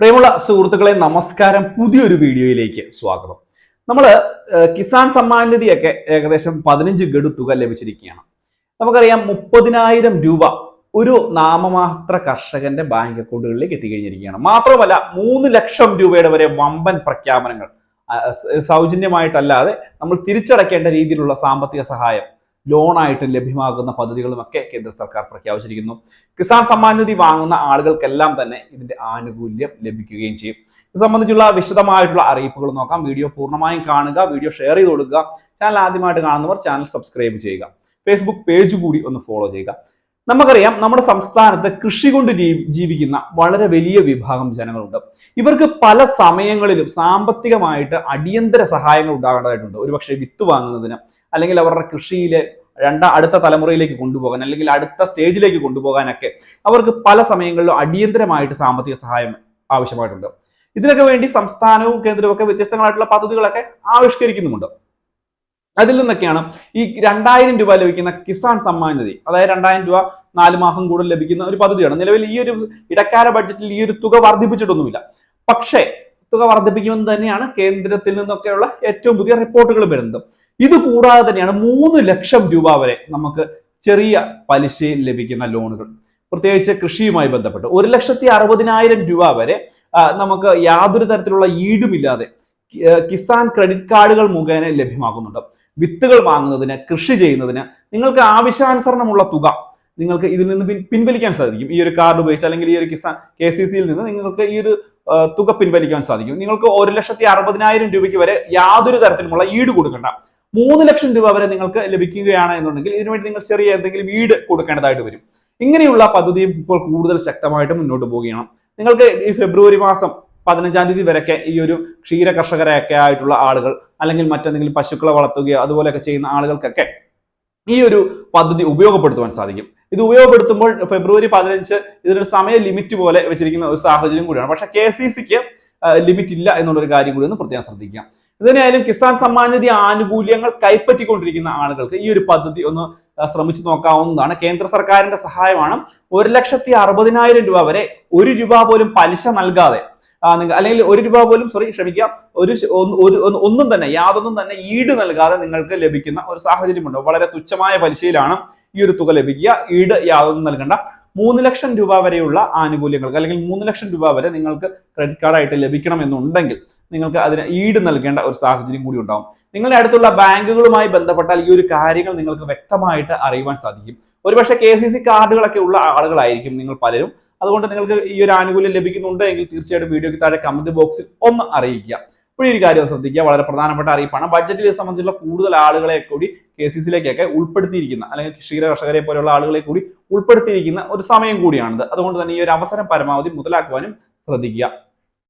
പ്രിയമുള്ള സുഹൃത്തുക്കളെ നമസ്കാരം. പുതിയൊരു വീഡിയോയിലേക്ക് സ്വാഗതം. നമ്മൾ കിസാൻ സമ്മാൻ നിധിയൊക്കെ ഏകദേശം പതിനഞ്ച് ഗഡു തുക ലഭിച്ചിരിക്കുകയാണ്. നമുക്കറിയാം മുപ്പതിനായിരം രൂപ ഒരു നാമമാത്ര കർഷകന്റെ ബാങ്ക് അക്കൗണ്ടുകളിലേക്ക് എത്തിക്കഴിഞ്ഞിരിക്കുകയാണ്. മാത്രമല്ല മൂന്ന് ലക്ഷം രൂപയുടെ വരെ വമ്പൻ പ്രഖ്യാപനങ്ങൾ സൗജന്യമായിട്ടല്ലാതെ നമ്മൾ തിരിച്ചടയ്ക്കേണ്ട രീതിയിലുള്ള സാമ്പത്തിക സഹായം ലോണായിട്ട് ലഭ്യമാകുന്ന പദ്ധതികളുമൊക്കെ കേന്ദ്ര സർക്കാർ പ്രഖ്യാപിച്ചിരിക്കുന്നു. കിസാൻ സമ്മാൻ നിധി വാങ്ങുന്ന ആളുകൾക്കെല്ലാം തന്നെ ഇതിന്റെ ആനുകൂല്യം ലഭിക്കുകയും ചെയ്യും. ഇത് സംബന്ധിച്ചുള്ള വിശദമായിട്ടുള്ള അറിയിപ്പുകൾ നോക്കാം. വീഡിയോ പൂർണമായും കാണുക വീഡിയോ ഷെയർ ചെയ്ത് കൊടുക്കുക. ചാനൽ ആദ്യമായിട്ട് കാണുന്നവർ ചാനൽ സബ്സ്ക്രൈബ് ചെയ്യുക. ഫേസ്ബുക്ക് പേജ് കൂടി ഒന്ന് ഫോളോ ചെയ്യുക. നമുക്കറിയാം നമ്മുടെ സംസ്ഥാനത്ത് കൃഷി കൊണ്ട് ജീവിക്കുന്ന വളരെ വലിയ വിഭാഗം ജനങ്ങളുണ്ട്. ഇവർക്ക് പല സമയങ്ങളിലും സാമ്പത്തികമായിട്ട് അടിയന്തര സഹായങ്ങൾ ഉണ്ടാകേണ്ടതായിട്ടുണ്ട്. ഒരുപക്ഷെ വിത്ത് വാങ്ങുന്നതിന് അല്ലെങ്കിൽ അവരുടെ കൃഷിയിലെ രണ്ട അടുത്ത തലമുറയിലേക്ക് കൊണ്ടുപോകാൻ അല്ലെങ്കിൽ അടുത്ത സ്റ്റേജിലേക്ക് കൊണ്ടുപോകാനൊക്കെ അവർക്ക് പല സമയങ്ങളിലും അടിയന്തരമായിട്ട് സാമ്പത്തിക സഹായം ആവശ്യമായിട്ടുണ്ട്. ഇതിനൊക്കെ വേണ്ടി സംസ്ഥാനവും കേന്ദ്രവും ഒക്കെ വ്യത്യസ്തങ്ങളായിട്ടുള്ള പദ്ധതികളൊക്കെ ആവിഷ്കരിക്കുന്നുമുണ്ട്. അതിൽ നിന്നൊക്കെയാണ് ഈ രണ്ടായിരം രൂപ ലഭിക്കുന്ന കിസാൻ സമ്മാൻ നിധി. അതായത് രണ്ടായിരം രൂപ നാല് മാസം കൂടുതൽ ലഭിക്കുന്ന ഒരു പദ്ധതിയാണ്. നിലവിൽ ഈ ഒരു ഇടക്കാല ബഡ്ജറ്റിൽ ഈ ഒരു തുക വർദ്ധിപ്പിച്ചിട്ടൊന്നുമില്ല. പക്ഷേ തുക വർദ്ധിപ്പിക്കുമെന്ന് തന്നെയാണ് കേന്ദ്രത്തിൽ നിന്നൊക്കെയുള്ള ഏറ്റവും പുതിയ റിപ്പോർട്ടുകൾ വരുന്നത്. ഇത് കൂടാതെ തന്നെയാണ് മൂന്ന് ലക്ഷം രൂപ വരെ നമുക്ക് ചെറിയ പലിശയിൽ ലഭിക്കുന്ന ലോണുകൾ. പ്രത്യേകിച്ച് കൃഷിയുമായി ബന്ധപ്പെട്ട് ഒരു ലക്ഷത്തി അറുപതിനായിരം രൂപ വരെ നമുക്ക് യാതൊരു തരത്തിലുള്ള ഈടുമില്ലാതെ കിസാൻ ക്രെഡിറ്റ് കാർഡുകൾ മുഖേന ലഭ്യമാകുന്നുണ്ട് വിത്തുകൾ വാങ്ങുന്നതിന് കൃഷി ചെയ്യുന്നതിന് നിങ്ങൾക്ക് ആവശ്യാനുസരണമുള്ള തുക നിങ്ങൾക്ക് ഇതിൽ നിന്ന് പിൻവലിക്കാൻ സാധിക്കും. ഈ ഒരു കാർഡ് ഉപയോഗിച്ച് അല്ലെങ്കിൽ ഈ ഒരു കിസാൻ കെ സി സിയിൽ നിന്ന് നിങ്ങൾക്ക് ഈ ഒരു തുക പിൻവലിക്കാൻ സാധിക്കും. നിങ്ങൾക്ക് ഒരു ലക്ഷത്തി അറുപതിനായിരം രൂപയ്ക്ക് വരെ യാതൊരു തരത്തിലുമുള്ള ഈട് കൊടുക്കണ്ട. മൂന്ന് ലക്ഷം രൂപ വരെ നിങ്ങൾക്ക് ലഭിക്കുകയാണ് എന്നുണ്ടെങ്കിൽ ഇതിനുവേണ്ടി നിങ്ങൾ ചെറിയ എന്തെങ്കിലും ഈട് കൊടുക്കേണ്ടതായിട്ട് വരും. ഇങ്ങനെയുള്ള പദ്ധതിയും ഇപ്പോൾ കൂടുതൽ ശക്തമായിട്ട് മുന്നോട്ട് പോവുകയാണ്. നിങ്ങൾക്ക് ഈ ഫെബ്രുവരി മാസം പതിനഞ്ചാം തീയതി വരെയൊക്കെ ഈ ഒരു ക്ഷീര കർഷകരെയൊക്കെ ആയിട്ടുള്ള ആളുകൾ അല്ലെങ്കിൽ മറ്റെന്തെങ്കിലും പശുക്കളെ വളർത്തുകയോ അതുപോലെയൊക്കെ ചെയ്യുന്ന ആളുകൾക്കൊക്കെ ഈ ഒരു പദ്ധതി ഉപയോഗപ്പെടുത്തുവാൻ സാധിക്കും. ഇത് ഉപയോഗപ്പെടുത്തുമ്പോൾ ഫെബ്രുവരി പതിനഞ്ച് ഇതിനൊരു സമയ ലിമിറ്റ് പോലെ വെച്ചിരിക്കുന്ന ഒരു സാഹചര്യം കൂടിയാണ്. പക്ഷെ കെ സി സിക്ക് ലിമിറ്റ് ഇല്ല എന്നുള്ളൊരു കാര്യം കൂടി ഒന്ന് പ്രത്യേകം ശ്രദ്ധിക്കാം. ഇതിനായാലും കിസാൻ സമ്മാൻ നിധി ആനുകൂല്യങ്ങൾ കൈപ്പറ്റിക്കൊണ്ടിരിക്കുന്ന ആളുകൾക്ക് ഈ ഒരു പദ്ധതി ഒന്ന് ശ്രമിച്ചു നോക്കാവുന്നതാണ്. കേന്ദ്ര സർക്കാരിന്റെ സഹായമാണ് ഒരു ലക്ഷത്തി അറുപതിനായിരം രൂപ വരെ ഒരു രൂപ പോലും പലിശ നൽകാതെ അല്ലെങ്കിൽ ഒരു രൂപ പോലും സോറി ക്ഷമിക്കാം ഒരു ഒന്നും തന്നെ യാതൊന്നും തന്നെ ഈട് നൽകാതെ നിങ്ങൾക്ക് ലഭിക്കുന്ന ഒരു സാഹചര്യമുണ്ട്. വളരെ തുച്ഛമായ പലിശയിലാണ് ഈ ഒരു തുക ലഭിക്കുക. ഈട് യാതൊന്നും നൽകണ്ട. മൂന്ന് ലക്ഷം രൂപ വരെയുള്ള ആനുകൂല്യങ്ങൾക്ക് അല്ലെങ്കിൽ മൂന്ന് ലക്ഷം രൂപ വരെ നിങ്ങൾക്ക് ക്രെഡിറ്റ് കാർഡായിട്ട് ലഭിക്കണം എന്നുണ്ടെങ്കിൽ നിങ്ങൾക്ക് അതിന് ഈട് നൽകേണ്ട ഒരു സാഹചര്യം കൂടി ഉണ്ടാവും. നിങ്ങളുടെ അടുത്തുള്ള ബാങ്കുകളുമായി ബന്ധപ്പെട്ടാൽ ഈ ഒരു കാര്യങ്ങൾ നിങ്ങൾക്ക് വ്യക്തമായിട്ട് അറിയുവാൻ സാധിക്കും. ഒരുപക്ഷെ കെ സി സി കാർഡുകളൊക്കെ ഉള്ള ആളുകളായിരിക്കും നിങ്ങൾ പലരും. അതുകൊണ്ട് നിങ്ങൾക്ക് ഈ ഒരു ആനുകൂല്യം ലഭിക്കുന്നുണ്ട് എങ്കിൽ തീർച്ചയായിട്ടും വീഡിയോയ്ക്ക് താഴെ കമന്റ് ബോക്സിൽ ഒന്ന് അറിയിക്കുക. ഇപ്പോൾ ഈ ഒരു കാര്യം ശ്രദ്ധിക്കുക. വളരെ പ്രധാനപ്പെട്ട അറിയിപ്പാണ്. ബഡ്ജറ്റിൽ ഇത് സംബന്ധിച്ചുള്ള കൂടുതൽ ആളുകളെ കൂടി കെ സി സിയിലേക്കൊക്കെ ഉൾപ്പെടുത്തിയിരിക്കുന്ന അല്ലെങ്കിൽ ക്ഷീര കർഷകരെ പോലെയുള്ള ആളുകളെ കൂടി ഉൾപ്പെടുത്തിയിരിക്കുന്ന ഒരു സമയം കൂടിയാണിത്. അതുകൊണ്ട് തന്നെ ഈ ഒരു അവസരം പരമാവധി മുതലാക്കുവാനും ശ്രദ്ധിക്കുക.